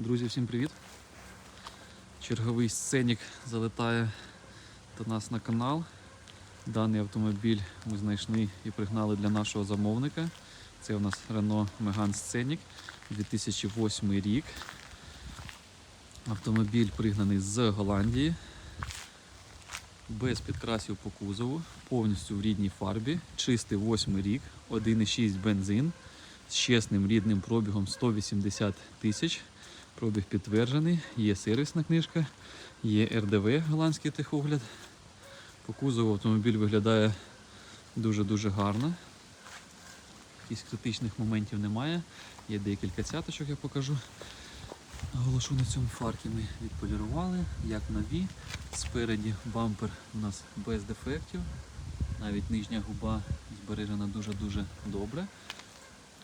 Друзі, всім привіт! Черговий сценік залетає до нас на канал. Даний автомобіль ми знайшли і пригнали для нашого замовника. Це у нас Renault Megane Scenic 2008 рік. Автомобіль пригнаний з Голландії. Без підкрасів по кузову, повністю в рідній фарбі, чистий 8 рік, 1,6 бензин з чесним рідним пробігом 180 тисяч. Пробіг підтверджений, є сервісна книжка, є РДВ голландський техогляд. По кузову автомобіль виглядає дуже-дуже гарно. Якихось критичних моментів немає. Є декілька цяточок, я покажу. Оголошу на цьому фаркі ми відполірували, як нові. Спереді бампер у нас без дефектів. Навіть нижня губа збережена дуже-дуже добре.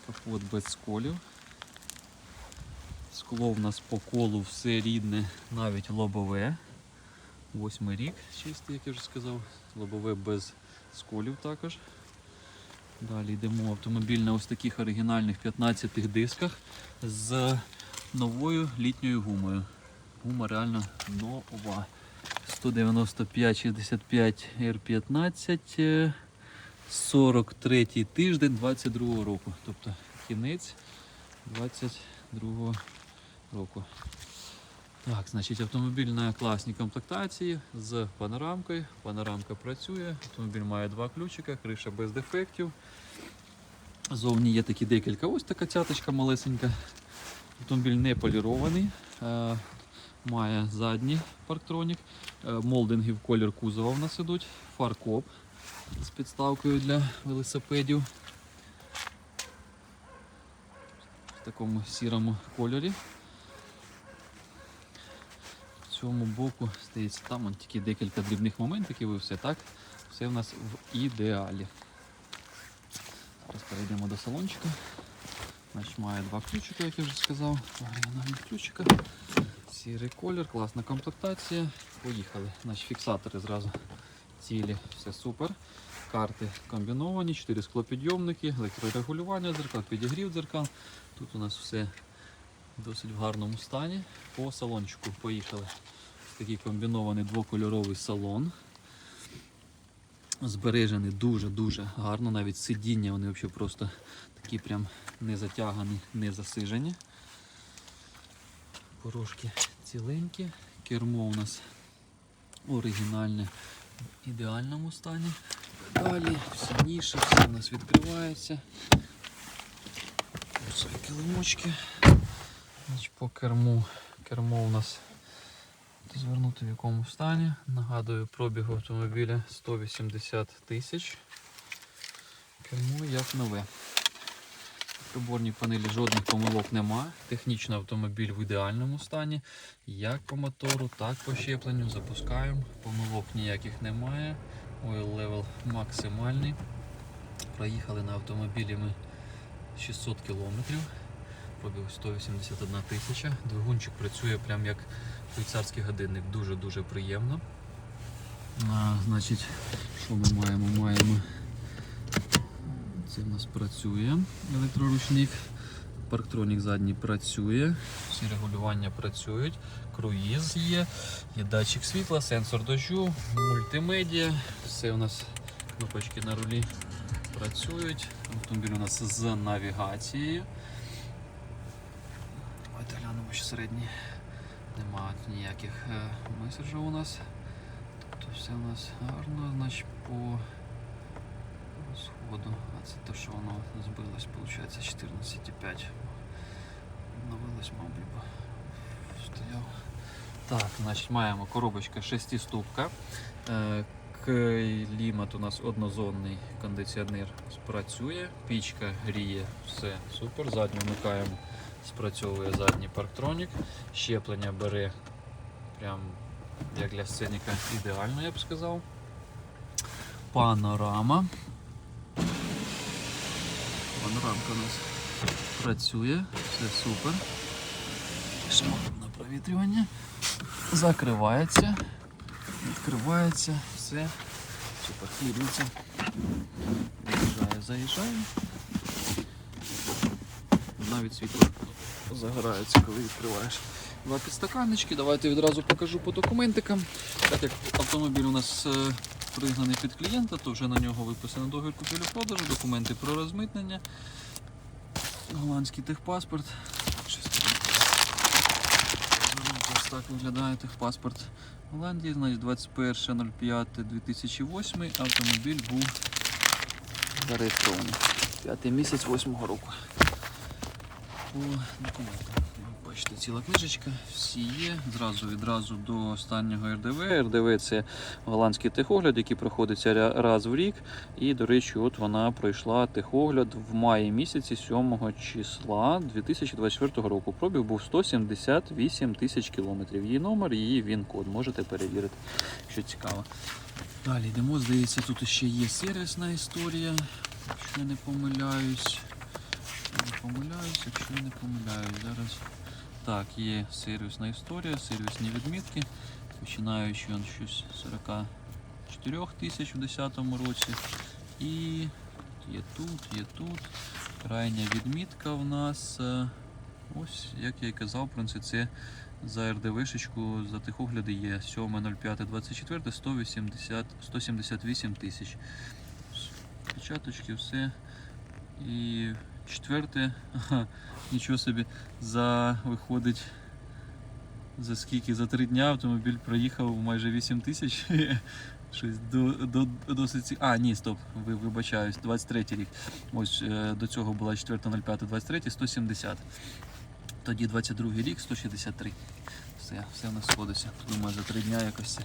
Капот без сколів. Скло в нас по колу все рідне, навіть лобове. Восьмий рік чистий, як я вже сказав. Лобове без сколів також. Далі йдемо автомобіль на ось таких оригінальних 15 дисках з новою літньою гумою. Гума реально нова. 195-65 R15, 43 тиждень 22 року. Тобто кінець 22 року. Так, значить автомобіль на класній комплектації з панорамкою. Панорамка працює, автомобіль має два ключика, криша без дефектів. Зовні є такі декілька. Ось така цяточка малесенька. Автомобіль не полірований. е, Має задній парктронік. е, Молдинги в колір кузова в нас ідуть. Фаркоп з підставкою для велосипедів. В такому сірому кольорі. Цьому боку здається, там он тільки декілька дрібних моментів і все так. Все в нас в ідеалі. Зараз перейдемо до салончика. Значить, має два ключика, як я вже сказав. Оригінальні ключика. Сірий колір, класна комплектація. Поїхали. Значить, фіксатори зразу цілі, все супер. Карти комбіновані, 4 склопідйомники, електрорегулювання дзеркал, підігрів дзеркал. Тут у нас все досить в гарному стані. По салончику поїхали. Такий комбінований двокольоровий салон. Збережений дуже-дуже гарно. Навіть сидіння вони взагалі просто такі прям не затягані, не засижені. Порожки ціленькі. Кермо у нас оригінальне в ідеальному стані. Далі всі ніші, все у нас відкривається. Ось килимочки. Значить, по керму. Кермо у нас звернути в якому стані. Нагадую, пробіг автомобіля 180 тисяч. Кермо як нове. В приборній панелі жодних помилок нема. Технічно автомобіль в ідеальному стані. Як по мотору, так по щепленню. Запускаємо. Помилок ніяких немає. Oil level максимальний. Проїхали на автомобілі ми 600 кілометрів. Пробіг 181 тисяча. Двигунчик працює прям як швейцарський годинник. Дуже-дуже приємно. А, значить, що ми маємо? Маємо. Це в нас працює електроручник. Парктронік задній працює, всі регулювання працюють, круїз є, є датчик світла, сенсор дощу, мультимедіа, все у нас кнопочки на рулі працюють. Автомобіль у нас з навігацією. Глянемо, що середній. Немає ніяких е, меседжів у нас. Тобто все у нас гарно, значить по сходу. А це те, що воно збилось, виходить 14,5. Обновилось, мабуть, бо стояв. Так, значить маємо коробочка 6 ступка. Е, Клімат у нас однозонний кондиціонер спрацює, пічка гріє, все супер. Задню вмикаємо, спрацьовує задній парктронік. Щеплення бере прям як для сценіка ідеально, я б сказав. Панорама. Панорамка у нас працює, все супер. Пішли на провітрювання. Закривається, відкривається, все. Супер, хлібниця. Заїжджає, заїжджає. Навіть світло загорається, коли відкриваєш. Два підстаканнички. Давайте відразу покажу по документикам. Так як автомобіль у нас е, пригнаний під клієнта, то вже на нього виписано договір купівлі-продажу, документи про розмитнення, голландський техпаспорт. Ось так виглядає техпаспорт Голландії. Значить, 21.05.2008 автомобіль був зареєстрований. П'ятий місяць восьмого року. По документам. Бачите, ціла книжечка, всі є. Зразу відразу до останнього РДВ. РДВ це голландський техогляд, який проходиться раз в рік. І, до речі, от вона пройшла техогляд в маї місяці 7 числа 2024 року. Пробіг був 178 тисяч кілометрів. Її номер, її він-код. Можете перевірити, що цікаво. Далі йдемо, здається, тут ще є сервісна історія, якщо я не помиляюсь. Якщо не помиляюсь, якщо я не помиляюсь. Зараз так, є сервісна історія, сервісні відмітки. Починаючи он щось з 44 тисяч у 2010 році. І є тут, є тут. Крайня відмітка в нас. е, Ось, як я і казав, в принципі, це за РДВшечку, за техогляди є 7.05.24, 180, 178 тисяч. Печаточки, все. І четверте, ага, нічого собі, за виходить. За скільки? За три дня автомобіль проїхав майже 8 тисяч. Щось до, до, досить. А, ні, стоп, вибачаюсь, 23 рік. Ось е, до цього була 4.05.23, 170. Тоді 22 рік, 163. Все, все в нас сходиться. Думаю, за три дня якось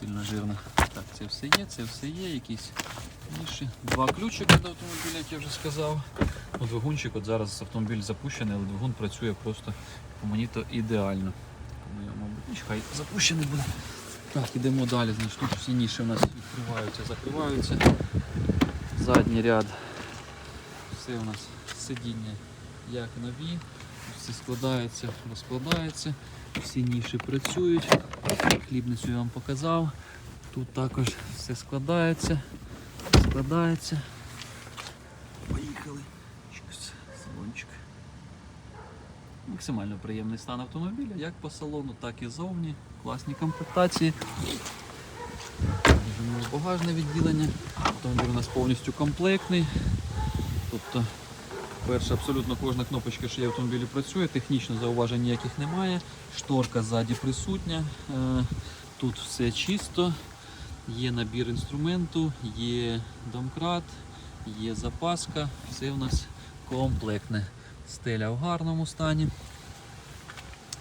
сильно жирно. Так, це все є, це все є, якісь ніші. Два ключики до автомобіля, як я вже сказав. Ну, двигунчик, от зараз автомобіль запущений, але двигун працює просто мені то ідеально. Тому я, мабуть, ніч, хай запущений буде. Так, ідемо далі. Значить, тут всі ніші у нас відкриваються, закриваються. Задній ряд. Все у нас сидіння як нові. Все складається, розкладається. Всі ніші працюють. Хлібницю я вам показав. Тут також все складається, складається. Поїхали. Салончик. Максимально приємний стан автомобіля, як по салону, так і зовні. Класні комплектації. Багажне відділення. Автомобіль у нас повністю комплектний. Тобто Перше, абсолютно кожна кнопочка, що є в автомобілі працює, технічно зауважень ніяких немає. Шторка ззаді присутня. Е, Тут все чисто, є набір інструменту, є домкрат, є запаска, все у нас комплектне. Стеля в гарному стані.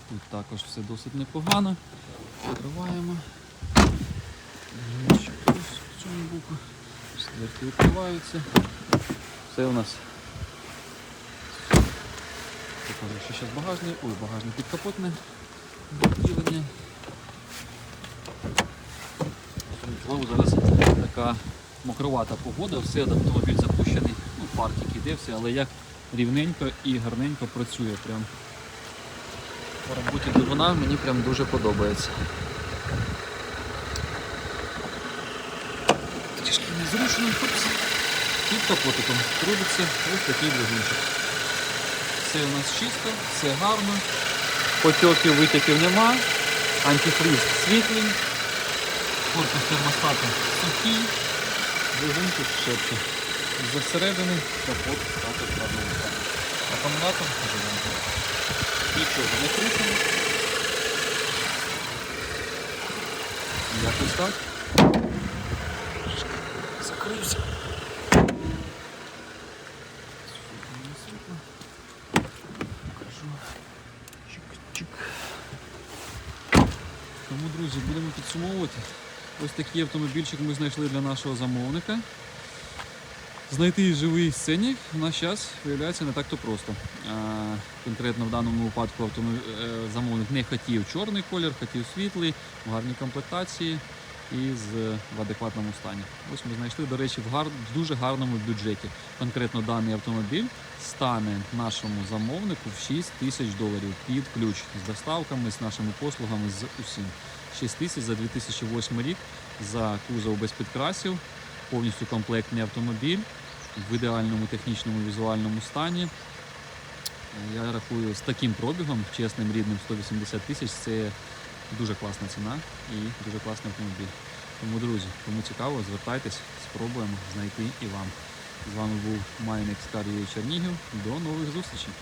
Тут також все досить непогано. Відкриваємо. Ще ось в цьому боку. Дверки відкриваються. Все у нас Покажу, що зараз багажний, ой, багажне підкапотне відділення. Зараз така мокровата погода, все автомобіль запущений, ну паркінг іде все, але як рівненько і гарненько працює. Прям. По роботі двигуна мені прям дуже подобається. Трішки незручно. Під капотиком крутиться ось такий двигунчик. Все у нас чисто, все гарно. Потьоків, витоків нема. Антифриз світлий. Корпус термостата сухий. Двигунчик шепче. Зсередини капот також стані. Акумулятор живенький. Нічого не крутимо. Якось так. Закрився. Світло. Покажу. Чик-чик. Тому, друзі, будемо підсумовувати. Ось такий автомобільчик ми знайшли для нашого замовника. Знайти живий сценік в наш час виявляється не так-то просто. Конкретно в даному випадку автомобіль, замовник не хотів чорний колір, хотів світлий, в гарній комплектації і з, в адекватному стані. Ось ми знайшли, до речі, в, гар, в дуже гарному бюджеті. Конкретно даний автомобіль стане нашому замовнику в 6 тисяч доларів під ключ з доставками, з нашими послугами, з усім. 6 тисяч за 2008 рік за кузов без підкрасів, повністю комплектний автомобіль в ідеальному технічному візуальному стані. Я рахую з таким пробігом, чесним рідним 180 тисяч, це дуже класна ціна і дуже класний автомобіль. Тому, друзі, кому цікаво, звертайтесь, спробуємо знайти і вам. З вами був Майник Скар Чернігів. До нових зустрічей!